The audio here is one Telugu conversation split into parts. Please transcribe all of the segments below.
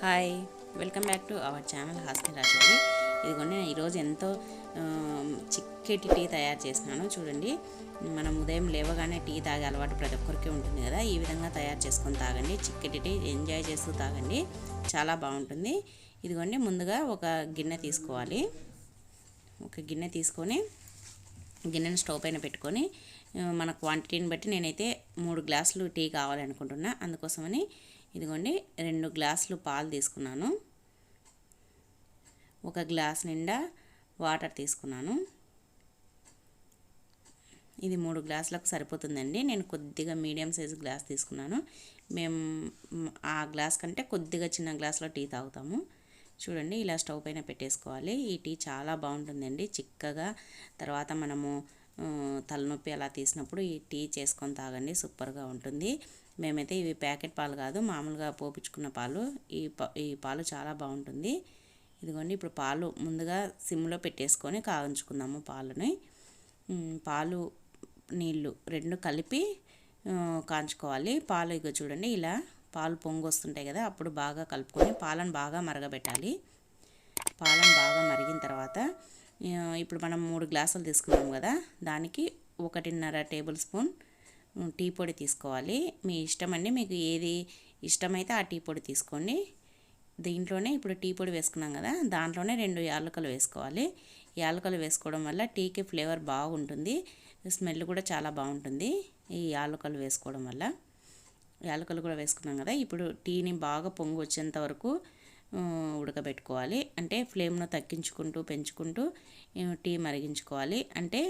Hi welcome back to our channel Hasni రాజుడి ఇదిగోండి నేను ఈరోజు ఎంతో చిక్కటి టీ తయారు చేసినాను చూడండి మనం ఉదయం లేవగానే టీ తాగే అలవాటు ప్రతి ఒక్కరికి ఉంటుంది కదా. ఈ విధంగా తయారు చేసుకొని తాగండి. చిక్కటి టీ ఎంజాయ్ చేస్తూ తాగండి. చాలా బాగుంటుంది. ఇదిగోండి ముందుగా ఒక గిన్నె తీసుకోవాలి. ఒక గిన్నె తీసుకొని గిన్నెను స్టవ్ పైన పెట్టుకొని మన క్వాంటిటీని బట్టి నేనైతే మూడు గ్లాసులు టీ కావాలనుకుంటున్నా. అందుకోసమని ఇదిగోండి రెండు గ్లాసులు పాలు తీసుకున్నాను. ఒక గ్లాస్ నిండా వాటర్ తీసుకున్నాను. ఇది మూడు గ్లాసులకు సరిపోతుందండి. నేను కొద్దిగా మీడియం సైజు గ్లాస్ తీసుకున్నాను. మేము ఆ గ్లాస్ కంటే కొద్దిగా చిన్న గ్లాస్లో టీ తాగుతాము. చూడండి ఇలా స్టవ్ పైన పెట్టేసుకోవాలి. ఈ టీ చాలా బాగుంటుందండి. చిక్కగా తర్వాత మనము తలనొప్పి అలా తీసినప్పుడు ఈ టీ చేసుకొని తాగండి. సూపర్గా ఉంటుంది. మేమైతే ఇవి ప్యాకెట్ పాలు కాదు మామూలుగా పోపించుకున్న పాలు. ఈ ఈ పాలు చాలా బాగుంటుంది. ఇదిగోండి ఇప్పుడు పాలు ముందుగా సిమ్లో పెట్టేసుకొని కాగించుకుందాము పాలని. పాలు నీళ్ళు రెండు కలిపి కాంచుకోవాలి. పాలు ఇక చూడండి ఇలా పాలు పొంగు వస్తుంటాయి కదా అప్పుడు బాగా కలుపుకొని పాలను బాగా మరగబెట్టాలి. పాలను బాగా మరిగిన తర్వాత ఇప్పుడు మనం మూడు గ్లాసులు తీసుకున్నాం కదా దానికి ఒకటిన్నర టేబుల్ స్పూన్ టీ పొడి తీసుకోవాలి. మీ ఇష్టం అండి మీకు ఏది ఇష్టమైతే ఆ టీ పొడి తీసుకోండి. దీంట్లోనే ఇప్పుడు టీ పొడి వేసుకున్నాం కదా దాంట్లోనే రెండు యాలకులు వేసుకోవాలి. యాలకులు వేసుకోవడం వల్ల టీకి ఫ్లేవర్ బాగుంటుంది స్మెల్ కూడా చాలా బాగుంటుంది ఈ యాలకులు వేసుకోవడం వల్ల. యాలకులు కూడా వేసుకున్నాం కదా ఇప్పుడు టీని బాగా పొంగు వచ్చేంత వరకు ఉడకబెట్టుకోవాలి. అంటే ఫ్లేమ్ను తగ్గించుకుంటూ పెంచుకుంటూ టీ మరిగించుకోవాలి. అంటే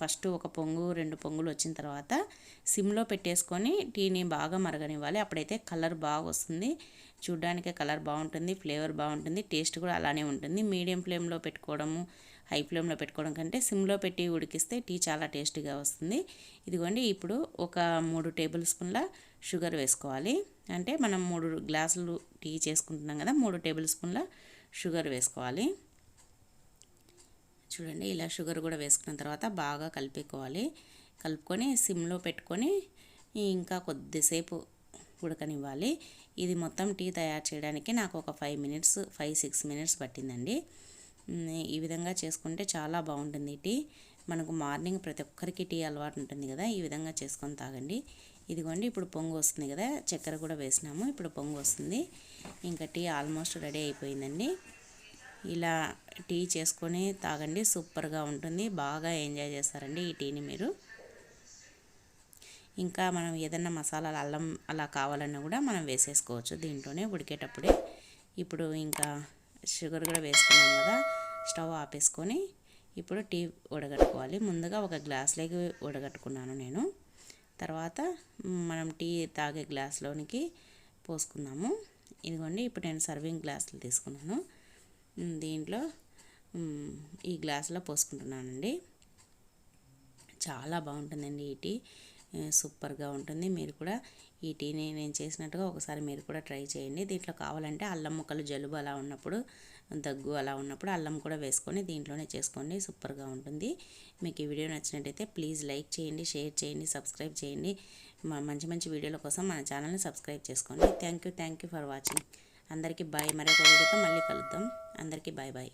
ఫస్ట్ ఒక పొంగు రెండు పొంగులు వచ్చిన తర్వాత సిమ్లో పెట్టేసుకొని టీని బాగా మరగనివ్వాలి. అప్పుడైతే కలర్ బాగా వస్తుంది. చూడ్డానికి కలర్ బాగుంటుంది ఫ్లేవర్ బాగుంటుంది టేస్ట్ కూడా అలానే ఉంటుంది. మీడియం ఫ్లేమ్లో పెట్టుకోవడము హై ఫ్లేమ్లో పెట్టుకోవడం కంటే సిమ్లో పెట్టి ఉడికిస్తే టీ చాలా టేస్టీగా వస్తుంది. ఇదిగోండి ఇప్పుడు ఒక మూడు టేబుల్ స్పూన్ల షుగర్ వేసుకోవాలి. అంటే మనం మూడు గ్లాసులు టీ చేసుకుంటున్నాం కదా మూడు టేబుల్ స్పూన్ల షుగర్ వేసుకోవాలి. చూడండి ఇలా షుగర్ కూడా వేసుకున్న తర్వాత బాగా కలిపేకోవాలి. కలుపుకొని సిమ్లో పెట్టుకొని ఇంకా కొద్దిసేపు ఉడకనివ్వాలి. ఇది మొత్తం టీ తయారు చేయడానికి నాకు ఒక five minutes five six minutes పట్టిందండి. ఈ విధంగా చేసుకుంటే చాలా బాగుంటుంది టీ. మనకు మార్నింగ్ ప్రతి ఒక్కరికి టీ అలవాటు ఉంటుంది కదా ఈ విధంగా చేసుకొని తాగండి. ఇదిగోండి ఇప్పుడు పొంగు వస్తుంది కదా చక్కెర కూడా వేసినాము ఇప్పుడు పొంగు వస్తుంది. ఇంకా టీ ఆల్మోస్ట్ రెడీ అయిపోయిందండి. ఇలా టీ చేసుకొని తాగండి సూపర్గా ఉంటుంది బాగా ఎంజాయ్ చేస్తారండి ఈ టీని మీరు. ఇంకా మనం ఏదన్నా మసాలాలు అల్లం అలా కావాలన్నా కూడా మనం వేసేసుకోవచ్చు దీంట్లోనే ఉడికేటప్పుడే. ఇప్పుడు ఇంకా షుగర్ కూడా వేసుకున్నాం కదా స్టవ్ ఆపేసుకొని ఇప్పుడు టీ ఉడగట్టుకోవాలి ముందుగా ఒక గ్లాస్లోకి ఉడగట్టుకున్నాను నేను. తర్వాత మనం టీ తాగే గ్లాస్లోనికి పోసుకుందాము. ఇదిగోండి ఇప్పుడు నేను సర్వింగ్ గ్లాసులు తీసుకున్నాను. దీంట్లో ఈ గ్లాసులో పోసుకుంటున్నానండి. చాలా బాగుంటుందండి ఈ టీ. సూపర్గా ఉంటుంది. మీరు కూడా ఈ టీని నేను చేసినట్టుగా ఒకసారి మీరు కూడా ట్రై చేయండి. దీంట్లో కావాలంటే అల్లం ముక్కలు జలుబు అలా ఉన్నప్పుడు దగ్గు అలా ఉన్నప్పుడు అల్లం కూడా వేసుకొని దీంట్లోనే చేసుకోండి. సూపర్గా ఉంటుంది. మీకు ఈ వీడియో నచ్చినట్టయితే ప్లీజ్ లైక్ చేయండి షేర్ చేయండి సబ్స్క్రైబ్ చేయండి. మంచి మంచి వీడియోల కోసం మన ఛానల్ని సబ్స్క్రైబ్ చేసుకోండి. Thank you thank you for watching. అందరికీ బాయ్. మరొక వీడియోతో మళ్ళీ కలుద్దాం. అందరికీ బాయ్ బాయ్.